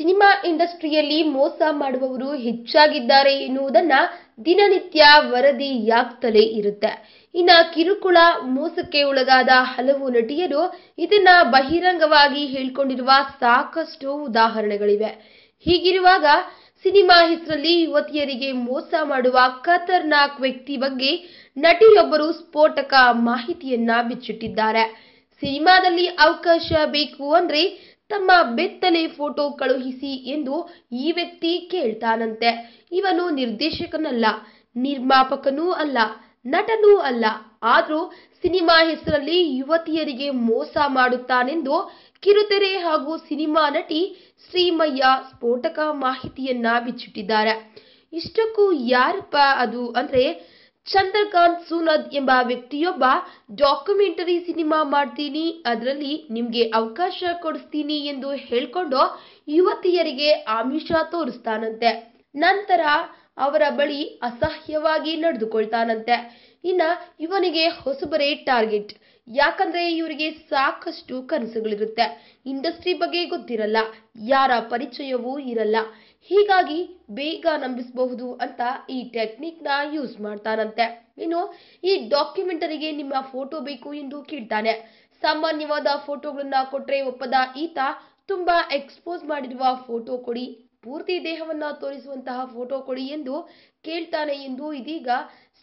ಇಂಡಸ್ಟ್ರಿಯಲ್ಲಿ ಮೋಸ ಮಾಡುವವರು ಹೆಚ್ಚಾಗಿದ್ದಾರೆ ಎನ್ನುವುದನ್ನ ದಿನನಿತ್ಯ ವರದಿಯಾಗ್ತಲೇ ಇರುತ್ತೆ. ಇನ್ನ ಕಿರುಕುಳ ಮೋಸಕ್ಕೆ ಒಳಗಾದ ಹಲವು ನಟಿಯರು ಇದನ್ನ ಬಹಿರಂಗವಾಗಿ ಹೇಳ್ಕೊಂಡಿರುವ ಸಾಕಷ್ಟು ಉದಾಹರಣೆಗಳಿವೆ. ಹೀಗಿರುವಾಗ ಸಿನಿಮಾ ಹೆಸರಲ್ಲಿ ಯುವತಿಯರಿಗೆ ಮೋಸ ಮಾಡುವ ಖತರ್ನಾಕ್ ವ್ಯಕ್ತಿ ಬಗ್ಗೆ ನಟಿಯೊಬ್ಬರು ಸ್ಫೋಟಕ ಮಾಹಿತಿಯನ್ನ ಬಿಚ್ಚಿಟ್ಟಿದ್ದಾರೆ. ಸಿನಿಮಾದಲ್ಲಿ ಅವಕಾಶ ಬೇಕು ಅಂದ್ರೆ ತಮ್ಮ ಬೆತ್ತಲೆ ಫೋಟೋ ಕಳುಹಿಸಿ ಎಂದು ಈ ವ್ಯಕ್ತಿ ಕೇಳ್ತಾನಂತೆ. ಇವನು ನಿರ್ದೇಶಕನಲ್ಲ, ನಿರ್ಮಾಪಕನೂ ಅಲ್ಲ, ನಟನೂ ಅಲ್ಲ. ಆದರೂ ಸಿನಿಮಾ ಹೆಸರಲ್ಲಿ ಯುವತಿಯರಿಗೆ ಮೋಸ ಮಾಡುತ್ತಾನೆಂದು ಕಿರುತೆರೆ ಹಾಗೂ ಸಿನಿಮಾ ನಟಿ ಶ್ರೀಮಯ್ಯ ಸ್ಫೋಟಕ ಮಾಹಿತಿಯನ್ನ ಬಿಚ್ಚಿಟ್ಟಿದ್ದಾರೆ. ಇಷ್ಟಕ್ಕೂ ಯಾರಪ್ಪ ಅದು ಅಂದ್ರೆ ಚಂದ್ರಕಾಂತ್ ಸುನದ್ ಎಂಬ ವ್ಯಕ್ತಿಯೊಬ್ಬ ಡಾಕ್ಯುಮೆಂಟರಿ ಸಿನಿಮಾ ಮಾಡ್ತೀನಿ, ಅದರಲ್ಲಿ ನಿಮ್ಗೆ ಅವಕಾಶ ಕೊಡಿಸ್ತೀನಿ ಎಂದು ಹೇಳ್ಕೊಂಡು ಯುವತಿಯರಿಗೆ ಆಮಿಷ ತೋರಿಸ್ತಾನಂತೆ. ನಂತರ ಅವರ ಬಳಿ ಅಸಹ್ಯವಾಗಿ ನಡೆದುಕೊಳ್ತಾನಂತೆ. ಇನ್ನ ಇವನಿಗೆ ಹೊಸಬರೇ ಟಾರ್ಗೆಟ್. ಯಾಕಂದ್ರೆ ಇವರಿಗೆ ಸಾಕಷ್ಟು ಕನಸುಗಳಿರುತ್ತೆ. ಇಂಡಸ್ಟ್ರಿ ಬಗ್ಗೆ ಗೊತ್ತಿರಲ್ಲ, ಯಾರ ಪರಿಚಯವೂ ಇರಲ್ಲ. ಹೀಗಾಗಿ ಬೇಗ ನಂಬಿಸಬಹುದು ಅಂತ ಈ ಟೆಕ್ನಿಕ್ನ ಯೂಸ್ ಮಾಡ್ತಾನಂತೆ. ಇನ್ನು ಈ ಡಾಕ್ಯುಮೆಂಟರಿಗೆ ನಿಮ್ಮ ಫೋಟೋ ಬೇಕು ಎಂದು ಕೇಳ್ತಾನೆ. ಸಾಮಾನ್ಯವಾದ ಫೋಟೋಗಳನ್ನ ಕೊಟ್ರೆ ಒಪ್ಪದ ಈತ ತುಂಬಾ ಎಕ್ಸ್ಪೋಸ್ ಮಾಡಿರುವ ಫೋಟೋ ಕೊಡಿ. ಪೂರ್ತಿ ದೇಹವನ್ನ ತೋರಿಸುವಂತಹ ಫೋಟೋ ಕೊಡಿ ಎಂದು ಕೇಳ್ತಾನೆ ಎಂದು ಇದೀಗ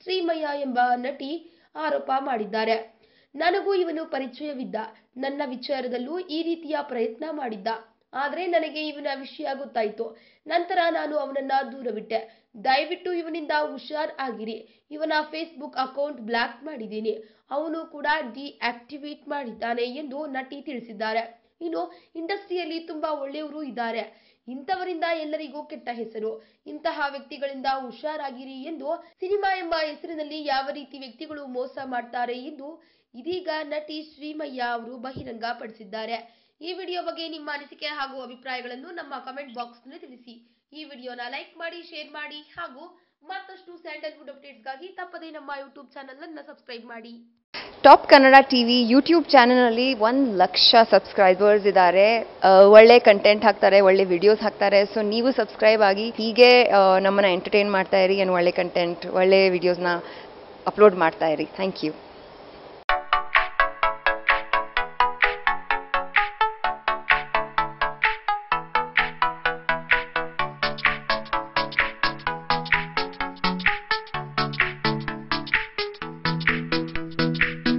ಶ್ರೀಮಯ್ಯ ಎಂಬ ನಟಿ ಆರೋಪ ಮಾಡಿದ್ದಾರೆ. ನನಗೂ ಇವನು ಪರಿಚಯವಿದ್ದ. ನನ್ನ ವಿಚಾರದಲ್ಲೂ ಈ ರೀತಿಯ ಪ್ರಯತ್ನ ಮಾಡಿದ್ದ. ಆದರೆ ನನಗೆ ಇವನ ವಿಷಯ ಗೊತ್ತಾಯಿತು. ನಂತರ ನಾನು ಅವನನ್ನ ದೂರವಿಟ್ಟೆ. ದಯವಿಟ್ಟು ಇವನಿಂದ ಹುಷಾರ್ ಆಗಿರಿ. ಇವನ ಫೇಸ್ಬುಕ್ ಅಕೌಂಟ್ ಬ್ಲಾಕ್ ಮಾಡಿದ್ದೀನಿ. ಅವನು ಕೂಡ ಡಿಆಕ್ಟಿವೇಟ್ ಮಾಡಿದ್ದಾನೆ ಎಂದು ನಟಿ ತಿಳಿಸಿದ್ದಾರೆ. ಇನ್ನು ಇಂಡಸ್ಟ್ರಿಯಲ್ಲಿ ತುಂಬಾ ಒಳ್ಳೆಯವರು ಇದ್ದಾರೆ. ಇಂಥವರಿಂದ ಎಲ್ಲರಿಗೂ ಕೆಟ್ಟ ಹೆಸರು. ಇಂತಹ ವ್ಯಕ್ತಿಗಳಿಂದ ಹುಷಾರಾಗಿರಿ ಎಂದು ಸಿನಿಮಾ ಎಂಬ ಹೆಸರಿನಲ್ಲಿ ಯಾವ ರೀತಿ ವ್ಯಕ್ತಿಗಳು ಮೋಸ ಮಾಡ್ತಾರೆ ಎಂದು ಇದೀಗ ನಟಿ ಶ್ರೀಮಯ್ಯ ಅವರು ಬಹಿರಂಗ ಪಡಿಸಿದ್ದಾರೆ ಈ ವಿಡಿಯೋ ಬಗ್ಗೆ ನಿಮ್ಮ ಅನಿಸಿಕೆ ಹಾಗೂ ಅಭಿಪ್ರಾಯಗಳನ್ನು ನಮ್ಮ ಕಮೆಂಟ್ ಬಾಕ್ಸ್ನಲ್ಲಿ ತಿಳಿಸಿ. ಈ ವಿಡಿಯೋನ ಲೈಕ್ ಮಾಡಿ ಶೇರ್ ಮಾಡಿ ಹಾಗೂ ಮತ್ತಷ್ಟು ಸ್ಯಾಂಡಲ್ವುಡ್ ಅಪ್ಡೇಟ್ಸ್ಗಾಗಿ ತಪ್ಪದೇ ನಮ್ಮ ಯೂಟ್ಯೂಬ್ ಚಾನಲ್ ಅನ್ನು ಸಬ್ಸ್ಕ್ರೈಬ್ ಮಾಡಿ. Top Kannada T V YouTube ಚಾನಲ್ನಲ್ಲಿ ಒಂದು ಲಕ್ಷ ಸಬ್ಸ್ಕ್ರೈಬರ್ಸ್ ಇದ್ದಾರೆ ಒಳ್ಳೆ ಕಂಟೆಂಟ್ ಹಾಕ್ತಾರೆ, ಒಳ್ಳೆ ವಿಡಿಯೋಸ್ ಹಾಕ್ತಾರೆ. ಸೊ ನೀವು ಸಬ್ಸ್ಕ್ರೈಬ್ ಆಗಿ ಹೀಗೆ ನಮ್ಮನ್ನ ಎಂಟರ್ಟೈನ್ ಮಾಡ್ತಾ ಇರಿ. ಏನು ಒಳ್ಳೆ ಕಂಟೆಂಟ್ ಒಳ್ಳೆ ವಿಡಿಯೋಸ್ನ ಅಪ್ಲೋಡ್ ಮಾಡ್ತಾ ಇರಿ. Thank you